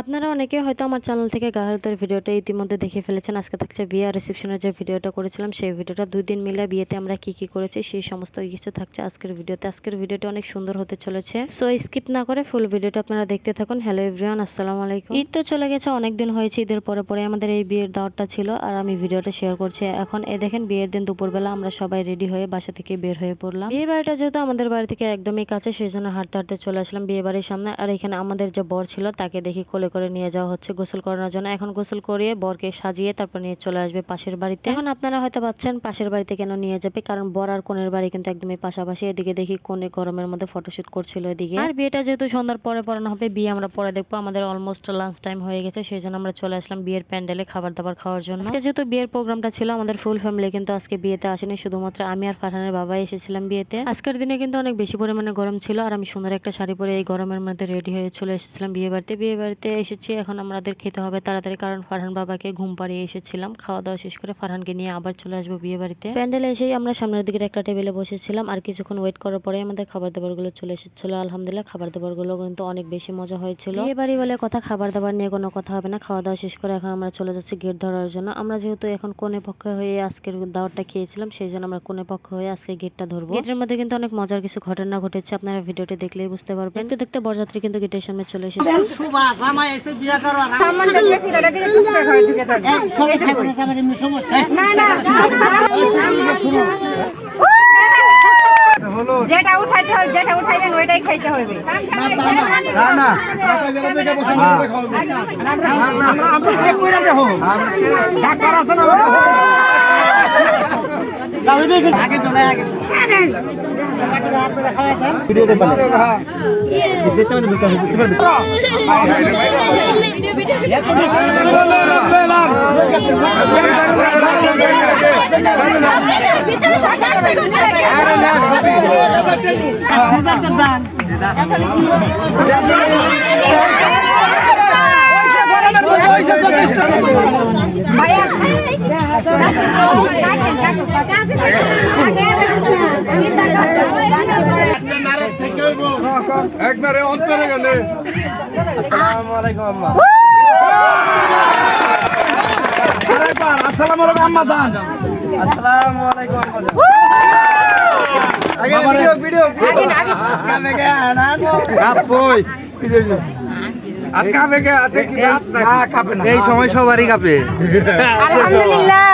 আপনারা অনেকে হয়তো আমার চ্যানেল থেকে গাহেলতের ভিডিওটা ইতিমধ্যে দেখে ফেলেছেন। আজকে থাকছে বিয়ে রিসেপশনের যে ভিডিওটা করেছিলাম, সেই ভিডিওটা দুই দিন মিলে বিয়েতে আমরা কি কি করেছি, সেই সমস্ত কিছু থাকছে আজকের ভিডিওতে। আজকের ভিডিওটা অনেক সুন্দর হতে চলেছে। সো স্কিপ না করে ফুল ভিডিওটা আপনারা দেখতে থাকুন। হ্যালো এভরিওয়ান আসসালামু আলাইকুম। ঈদ তো চলে গেছে, অনেক দিন হয়েছে, ঈদের পরে পরে আমাদের এই বিয়ের দাওয়াতটা ছিল আর আমি ভিডিওটা শেয়ার করছি। এখন এ দেখেন, বিয়ের দিন দুপুরবেলা আমরা সবাই রেডি হয়ে বাসা থেকে বের হয়ে পড়লাম। বিয়ে বাড়িটা যেহেতু আমাদের বাড়ি থেকে একদমই কাছে, সেই জন্য হাঁটতে হাঁটতে চলে আসলাম বিয়ে বাড়ির সামনে। আর এখানে আমাদের যে বর ছিল, তাকে দেখি কোলে করে নিয়ে যাওয়া হচ্ছে গোসল করানোর জন্য। এখন গোসল করিয়ে বরকে সাজিয়ে তারপর নিয়ে চলে আসবে পাশের বাড়িতে। এখন আপনারা হয়তো পাচ্ছেন পাশের বাড়িতে কেন নিয়ে যাবে? কারণ বর আর কোনের বাড়ি কিন্তু একদমই পাশাপাশি। এদিকে দেখি কোনে গরমের মধ্যে ফটোশুট করছিল এদিকে। আর বিয়েটা যেহেতু সন্ধ্যার পরে পড়ানো হবে বিয়ে আমরা পরে দেখব। আমাদের অলমোস্ট লাঞ্চ টাইম হয়ে গেছে সেই জন্য আমরা চলে আসলাম বিয়ের প্যান্ডেলে খাবার দাবার খাওয়ার জন্য। আজকে যেহেতু বিয়ের প্রোগ্রামটা ছিল আমাদের ফুল ফ্যামিলি কিন্তু আজকে বিয়েতে আসেনি। শুধুমাত্র আমি আর ফারহানের বাবা এসেছিলাম বিয়েতে। আজকের দিনে কিন্তু অনেক বেশি পরিমাণে গরম ছিল আর আমি সুন্দর একটা শাড়ি পরে এই গরমের মধ্যে রেডি হয়ে চলে এসেছিলাম বিয়ে বাড়িতে বিয়ে বাড়িতে এসেছি এখন আমাদের খেতে হবে তাড়াতাড়ি কারণ ফারহান বাবাকে ঘুম পাড়িয়ে এসেছিলাম। খাওয়া দাওয়া শেষ করে ফারহানকে নিয়ে আবার চলে আসব বিয়ে বাড়িতে। প্যান্ডেলে এসেই আমরা সামনের দিকের একটা টেবিলে বসেছিলাম আর কিছুক্ষণ ওয়েট করার পরে আমাদের খাবার দাবারগুলো চলে এসেছিল। আলহামদুলিল্লাহ খাবার দাবারগুলো কিন্তু অনেক বেশি মজা হয়েছিল। বিয়ে বাড়ি বলে কথা খাবার দাবার নিয়ে কোনো কথা হবে না খাওয়া দাওয়া শেষ করে এখন আমরা চলে যাচ্ছি গেট ধরার জন্য। আমরা যেহেতু এখন কোনে পক্ষে হয়ে আজকের দাওয়াতটা খেয়েছিলাম সেই জন্য আমরা কোনে পক্ষ হয়ে আজকে গেটটা ধরবো। গেটের মধ্যে কিন্তু অনেক মজার কিছু ঘটনা ঘটেছে আপনারা ভিডিওটি দেখলেই বুঝতে পারবেন। দেখতে দেখতে বরযাত্রী কিন্তু গেটের সামনে চলে এসেছে। এসে বিয়া করো আর সমস্যা। না না যেটা উঠাইতে হবে যেটা উঠাইবেন ওইটাই খাইতে হবে। না না। ডাক্তার আছে আগে ভিডিওতে পারে দেখতে মানে বুঝতে হবে একবারে অন্তরে গেলে। আসসালামু আলাইকুম আম্মা। আরেকবার আসসালামু আলাইকুম আম্মা জান। আসসালামু আলাইকুম আম্মা আগে ভিডিও ভিডিও। কামে গে আনান। কাপই আর কাবে গে আতে কি না কাবে না। এই সময় সবারই কাপে। আলহামদুলিল্লাহ।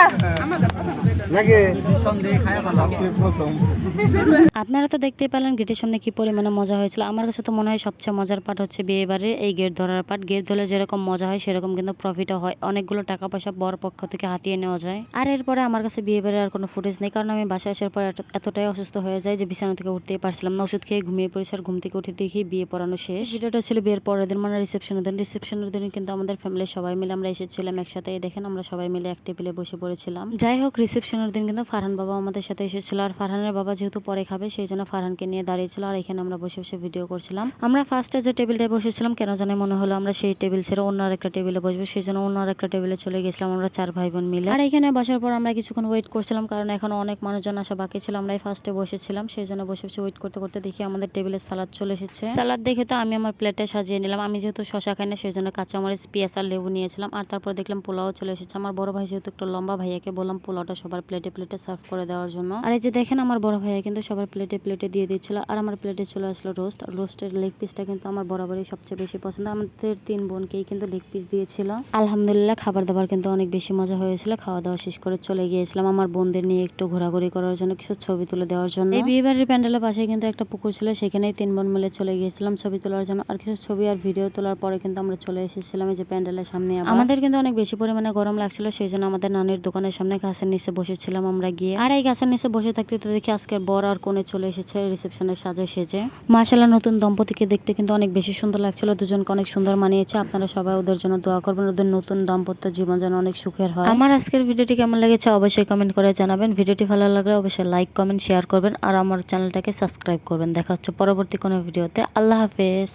আপনারা তো দেখতে পেলেন গেটের সামনে কি পরিমাণে মজা হয়েছিল। আমার কাছে তো মনে হয় সবচেয়ে মজার পার্ট হচ্ছে বিয়ে বাড়ির এই গেট ধরার পার্ট গেট ধরলে যেরকম মজা হয়, সেরকম কিন্তু প্রফিটও হয়। অনেকগুলো টাকা পয়সা বর পক্ষ থেকে হাতিয়ে নেওয়া যায়। আর এরপরে আমার কাছে বিয়ে বাড়ির আর কোনো ফুটেজ নেই, কারণ আমি বাসায় আসার পর এতটাই অসুস্থ হয়ে যায় যে বিছানা থেকে উঠতেই পারছিলাম না। ওষুধ খেয়ে ঘুমিয়ে পড়েছি আর ঘুম থেকে উঠে দেখি বিয়ে পড়ানো শেষ। ভিডিওটা ছিল বিয়ের পরের দিন মানে রিসেপশনের দিন। রিসেপশনের দিন কিন্তু আমাদের ফ্যামিলির সবাই মিলে আমরা এসেছিলাম একসাথে। দেখেন আমরা সবাই মিলে এক টেবিলে বসে পড়েছিলাম। যাই হোক রিসেপশনের দিন কিন্তু ফারহান বাবা আমাদের সাথে এসেছিল। আর ফারহানের বাবা যেহেতু পরে খাবে, সেই জন্য ফারহানকে নিয়ে দাঁড়িয়েছিল আর এখানে আমরা বসে বসে ভিডিও করছিলাম। আমরা ফার্স্টে যে টেবিলটায় বসেছিলাম, কেন জানে মনে হলো আমরা সেই টেবিল ছেড়ে অন্য একটা টেবিলে বসবো। সেই জন্য অন্য একটা টেবিলে চলে গেছিলাম আমরা চার ভাই বোন মিলে। আর এখানে বসার পর আমরা কিছুক্ষণ ওয়েট করছিলাম, কারণ এখন অনেক মানুষজন আসা বাকি ছিল। আমরাই ফার্স্টে বসেছিলাম, সেই জন্য বসে বসে ওয়েট করতে করতে দেখি আমাদের টেবিলে সালাদ চলে এসেছে। সালাদ দেখে তো আমি আমার প্লেটে সাজিয়ে নিলাম। আমি যেহেতু শশা খাই না, সেই জন্য কাঁচামরিচ, পেঁয়াজ আর লেবু নিয়েছিলাম। আর তারপর দেখলাম পোলাও চলে এসেছে। আমার বড় ভাই যেহেতু একটু লম্বা ভাইয়াকে বললাম, পোলাওটা সবার প্লেটে প্লেটে সার্ভ করে দেওয়ার জন্য। আর এই যে দেখেন আমার বড় ভাইয়া কিন্তু সবার প্লেটে প্লেটে দিয়ে দিচ্ছিল আর আমার প্লেটে চলে আসলো রোস্ট রোস্টের লেগ পিসটা কিন্তু আমার বরাবরই সবচেয়ে বেশি পছন্দ। আমাদের তিন বোনকেই কিন্তু লেগ পিস দিয়েছিল। আলহামদুলিল্লাহ খাবার দাবার কিন্তু অনেক বেশি মজা হয়েছিল। খাওয়া দাওয়া শেষ করে চলে গিয়েছিলাম আমার বোনদের নিয়ে একটু ঘোরাঘুরি করার জন্য কিছু ছবি তুলে দেওয়ার জন্য। এই বিয়ে বাড়ির প্যান্ডেলের পাশে কিন্তু একটা পুকুর ছিল সেখানেই তিন বোন মিলে চলে গিয়েছিলাম ছবি তোলার জন্য। আর কিছু ছবি আর ভিডিও তোলার পরে কিন্তু আমরা চলে এসেছিলাম এই যে প্যান্ডেলের সামনে আমাদের কিন্তু অনেক বেশি পরিমাণে গরম লাগছিল সেই জন্য আমাদের নানির দোকানের সামনে গাছের নিচে বসেছিলাম আমরা গিয়ে। আর এই গাছের নিচে বসে থাকতে তো দেখি আজকের বর আর কোণে চলে এসেছে রিসেপশনের সাজে সেজে। মাশাল্লাহ নতুন দম্পতিকে দেখতে কিন্তু অনেক বেশি সুন্দর লাগছিল। দুজনকে অনেক সুন্দর মানিয়েছে। আপনারা সবাই ওদের জন্য দোয়া করবেন। ওদের নতুন দাম্পত্য জীবন যেন অনেক সুখের হয়। আমার আজকের ভিডিওটি কেমন লেগেছে অবশ্যই কমেন্ট করে জানাবেন। ভিডিওটি ভালো লাগলে অবশ্যই লাইক কমেন্ট শেয়ার করবেন। আর আমার চ্যানেলটাকে সাবস্ক্রাইব করবেন। দেখা হচ্ছে পরবর্তী কোনো ভিডিওতে। আল্লাহ হাফেজ।